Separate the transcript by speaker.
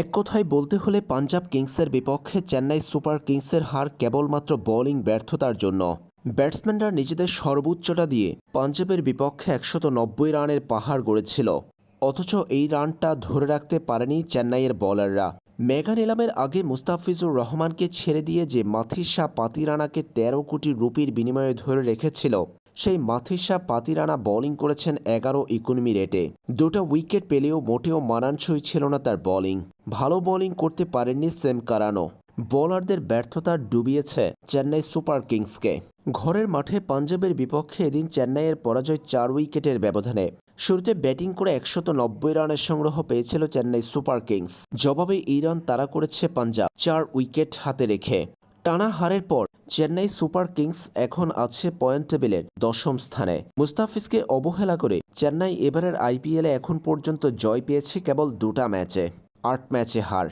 Speaker 1: এক কথায় বলতে হলে পাঞ্জাব কিংসের বিপক্ষে চেন্নাই সুপার কিংসের হার কেবলমাত্র বোলিং ব্যর্থতার জন্য। ব্যাটসম্যানরা নিজেদের সর্বোচ্চটা দিয়ে পাঞ্জাবের বিপক্ষে একশত নব্বই রানের পাহাড় গড়েছিল। অথচ এই রানটা ধরে রাখতে পারেনি চেন্নাইয়ের বোলাররা। মেগা নিলামের আগে মুস্তাফিজুর রহমানকে ছেড়ে দিয়ে যে মাথিসা পাতিরানাকে তেরো কোটি রুপির বিনিময়ে ধরে রেখেছিল সেই মাথিসা পাতিরানা বোলিং করেছেন এগারো ইকোনমি রেটে। দুটো উইকেট পেলেও মোটেও মানানসই ছিল না তার বোলিং ভালো বোলিং করতে পারেননি সেম কারানো। বোলারদের ব্যর্থতা ডুবিয়েছে চেন্নাই সুপার কিংসকে। ঘরের মাঠে পাঞ্জাবের বিপক্ষে এদিন চেন্নাইয়ের পরাজয় চার উইকেটের ব্যবধানে। শুরুতে ব্যাটিং করে একশত নব্বই রানের সংগ্রহ পেয়েছিল চেন্নাই সুপার কিংস। জবাবে এই রান তারা করেছে পাঞ্জাব, চার উইকেট হাতে রেখে। টানা হারের পর চেন্নাই সুপার কিংস এখন আছে পয়েন্ট টেবিলের দশম স্থানে। মুস্তাফিজকে অবহেলা করে চেন্নাই এবারের আইপিএলে এখন পর্যন্ত জয় পেয়েছে কেবল দুটা ম্যাচে, আট ম্যাচে হার।